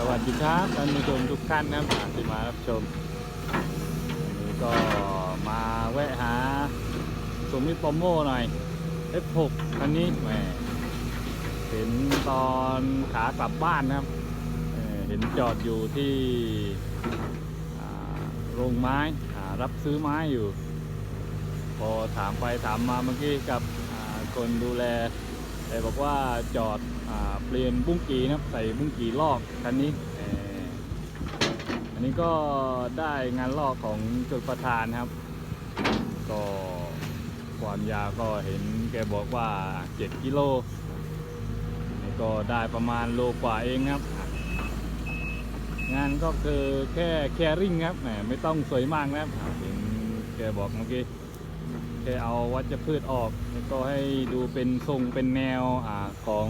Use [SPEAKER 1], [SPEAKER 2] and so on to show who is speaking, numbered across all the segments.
[SPEAKER 1] สวัสดีครับท่านผู้ชมทุกท่านนะครับที่มารับชมวันนี้ก็มาแวะหาสมิโปรโมหน่อย F6 คันนี้แหมเห็นตอนขากลับบ้านนะครับเห็นจอดอยู่ที่โรงไม้รับซื้อไม้อยู่ พอถามไปถามมาเมื่อกี้กับคนดูแลแต่บอกว่าจอด เปลี่ยนบุ้งกีนะครับ ใส่บุ้งกีลอกคันนี้อันนี้ก็ได้งานลอกของจุดประธานครับ ก็ความยาวก็เห็นแกบอกว่า 7 กิโลนี่ก็ได้ประมาณโลกว่าเองครับ งานก็คือแค่แคริ่งครับแหมไม่ต้องสวยมากนะครับเห็นแกบอกเมื่อกี้แค่เอาวัชพืชออกแล้วก็ให้ดูเป็นทรงเป็นแนวอของ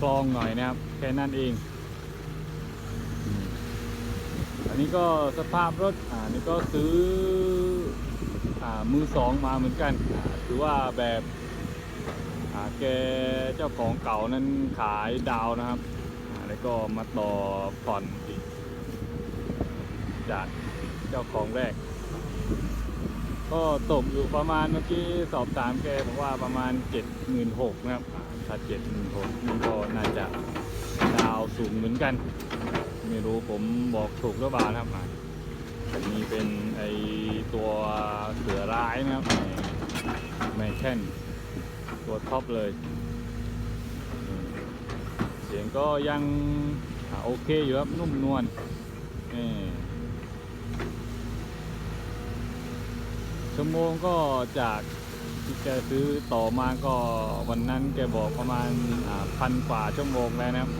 [SPEAKER 1] คลองหน่อยนะครับ แค่นั้นเอง อันนี้ก็สภาพรถอ่านี่ก็ซื้ออามือสองมาเหมือนกันถือว่าแบบอ่าแกเจ้าของเก่านั้นขายดาวนะครับอ่าแล้วก็มาต่อผ่อนอีกจากเจ้าของแรก ก็ตกอยู่ประมาณเมื่อกี้สอบถามแกบอกว่าประมาณ 76,000นะครับ อ่าถ้า76,000นี่ก็น่าจะดาวสูงเหมือนกัน ไม่รู้ผมบอกถูกหรือเปล่านะครับมันนี้เป็นไอตัวเสือร้ายนะครับแมแคนตัวท็อปเลย เสียงก็ยังโอเคอยู่ครับนุ่มนวลนี่ชั่วโมงก็จาก ที่แกซื้อต่อมาก็วันนั้นแกบอกประมาณพันกว่าชั่วโมงแล้วนะครับ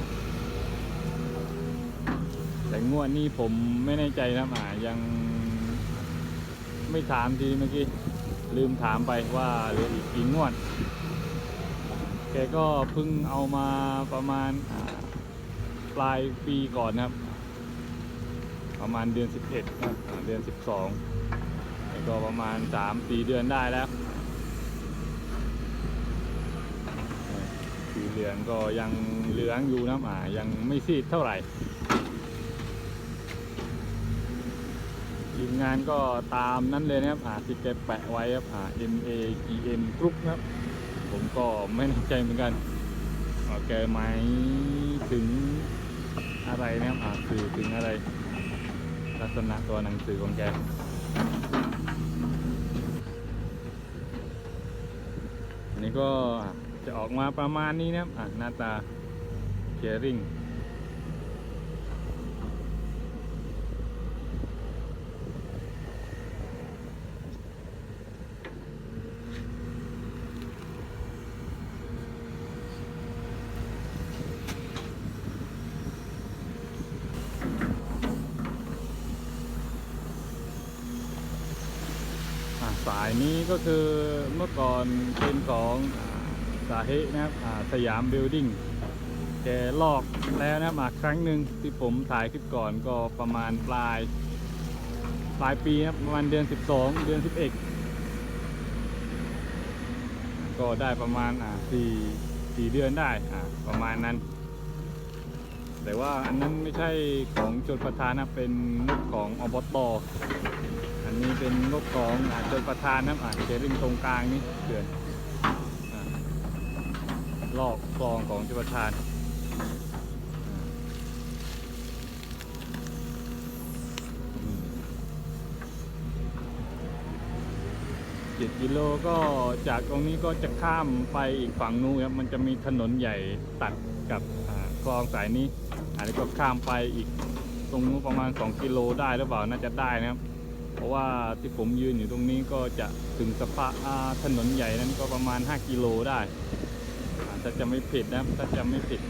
[SPEAKER 1] แต่งวดนี้ผมไม่แน่ใจนะครับอ่ายังไม่ถามทีเมื่อกี้ลืมถามไปว่าเหลืออีกกี่งวด แกก็เพิ่งเอามาประมาณปลายปีก่อนนะครับ ประมาณเดือน 11ครับอ่าเดือน 12นี่ก็ประมาณสามตีเดือนได้แล้ว เหลืองก็ยังเหลืองอยู่นะอ่ายังไม่ซีดเท่าไหร่ทีมงานก็ตามนั้นเลยนะครับอ่าที่แกแปะไว้ครับอ่า M A G M Group นะครับผมก็ไม่แน่ใจเหมือนกันแกหมายถึงอะไรนะครับอ่าสื่อถึงอะไร ลักษณะตัวหนังสือของแกอันนี้ก็ จะออกมาประมาณนี้นะครับอะหน้าตาเคริงสายนี้ก็คือเมื่อก่อนเป็นของ สาเหตุนะครับสยามบิลดิ้งแกลอกแล้วนะครับครั้งหนึ่งที่ผมถ่ายคลิปก่อนก็ประมาณปลาย ปลายปีนะครับประมาณเดือน 12 เดือน 11 ก็ได้ประมาณอ่าสี่สี่เดือนได้อ่าประมาณนั้น แต่ว่าอันนั้นไม่ใช่ของจดประธานนะเป็นนุกของอบตอันนี้เป็นงบของอจนประธานนะครับอ่าเคริงตรงกลางนี่เดือน ลอกคลองของชนประธานเจ็ดกิโลก็จากตรงนี้ก็จะข้ามไปอีกฝั่งนู้นครับ มันจะมีถนนใหญ่ตัดกับคลองสายนี้ อันนี้ก็ข้ามไปอีกตรงนู้นประมาณ 2 กิโลได้หรือเปล่าน่าจะได้นะครับ เพราะว่าที่ผมยืนอยู่ตรงนี้ก็จะถึงสะพานถนนใหญ่นั้นก็ประมาณ 5 กิโลได้ ถ้าจะไม่ผิดนะครับถ้าจะไม่ผิด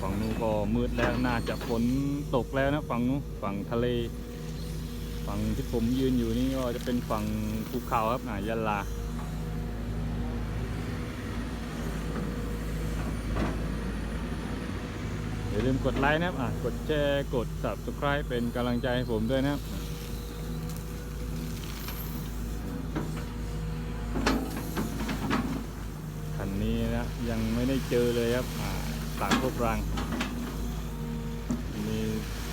[SPEAKER 1] ฝั่งนู้นก็มืดแล้วน่าจะฝนตกแล้วนะฝั่งนู้นฝั่งทะเล ฝั่งที่ผมยืนอยู่นี่ก็จะเป็นฝั่งภูเขาครับอ่ายะลาอย่าลืมกดไลค์นะครับกดแชร์ กด subscribe เป็นกำลังใจให้ผมด้วยนะครับ คันนี้นะ ยังไม่ได้เจอเลยครับอ่าตักรูปรัง มี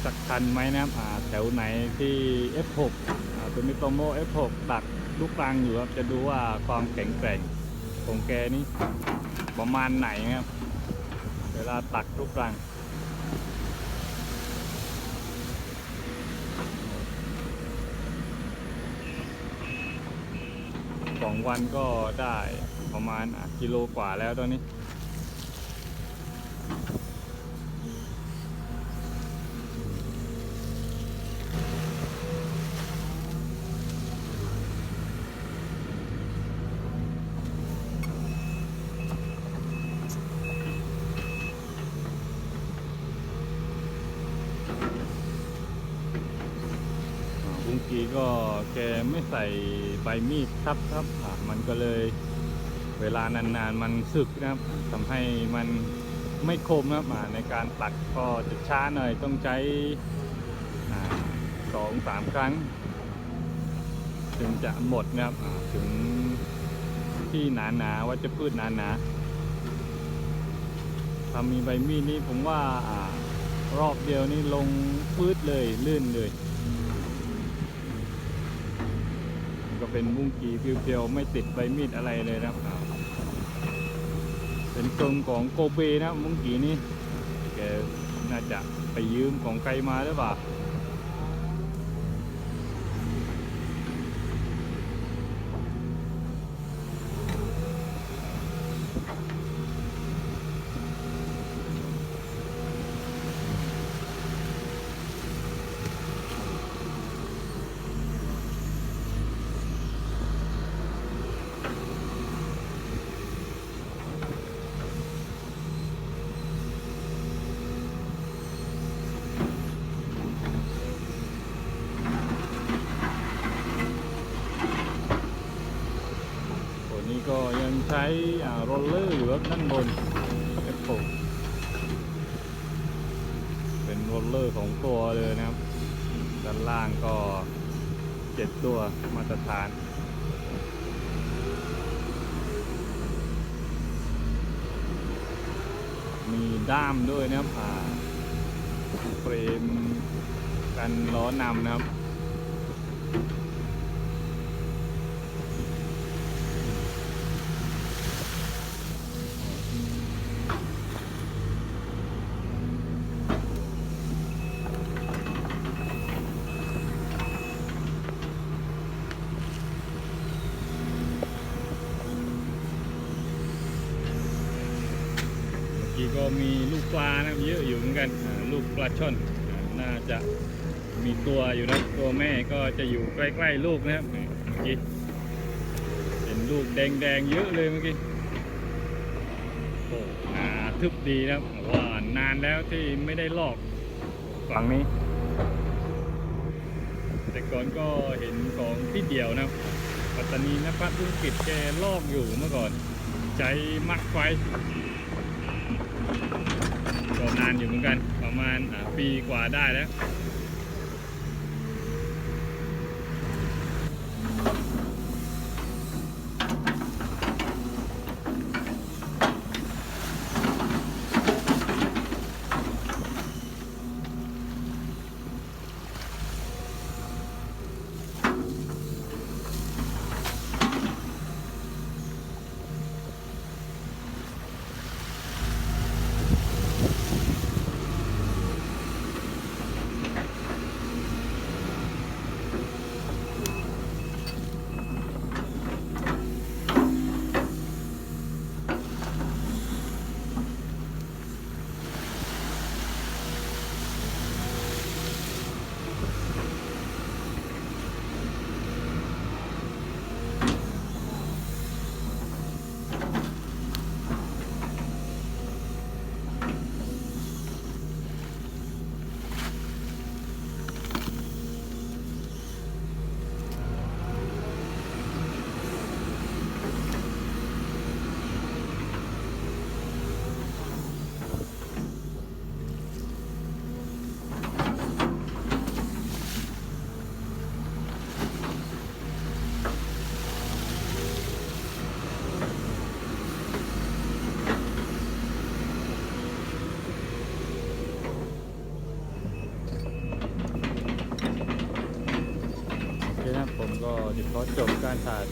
[SPEAKER 1] สักคันไหมนะครับแถวไหนที่ F6 อ่าตัวมิโตโม F6 ตักลูกรังอยู่ครับ จะดูว่าความแข็งแกร่งของแกนี่ประมาณไหนครับ เวลาตักลูกรังสองวันก็ได้ ประมาณกิโลกว่าแล้วตอนนี้อ่าบุ้งกีก็แกไม่ใส่ใบมีดทับครับอ่ามันก็เลย เวลานานๆมันสึกนะครับทำให้มันไม่คมนะครับอ่าในการตัดก็จะช้าหน่อยต้องใช้สองสามครั้ง ถึงจะหมดนะครับถึงที่หนาๆว่าจะพืชหนาๆถ้ามีใบมีดนี่ผมว่าอ่ารอบเดียวนี่ลงพืดเลยลื่นเลยก็เป็นมุ้งกีเพียวๆไม่ติดใบมีดอะไรเลยนะครับ เป็นกรงของโกเบนะเมื่อกี้นี้แกน่าจะไปยืมของใครมาหรือเปล่า ตัวนี้ก็ยัง ใช้โรลเลอร์อยู่ครับด้านบนเอฟโเป็นโรลเลอร์ของตัวเลยนะครับ ด้านล่างก็เจ็ดตัวมาตรฐานมีด้ามด้วยนะครับอ่าเฟรมกันล้อนำนะครับ ก็มีลูกปลานะเยอะอยู่เหมือนกันลูกปลาช่อนน่าจะมีตัวอยู่นะตัวแม่ก็จะอยู่ใกล้ๆลูกนะครับเมื่อกี้เห็นลูกแดงๆเยอะเลยเมื่อกี้โอ้หนาทึบดีนะว่านานแล้วที่ไม่ได้ลอกฝั่งนี้ แต่ก่อนก็เห็นของพี่เดียวนะครับปัตตานีนภัสธุรกิจแกลอกอยู่เมื่อก่อนใจมักไฟ อยู่เหมือนกัน ประมาณปีกว่าได้แล้ว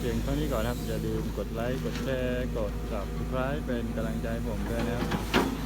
[SPEAKER 1] เพียงเท่านี้ก่อนนะครับ อย่าลืมกดไลค์ กดแชร์ กด subscribe เป็นกำลังใจผมด้วยนะครับ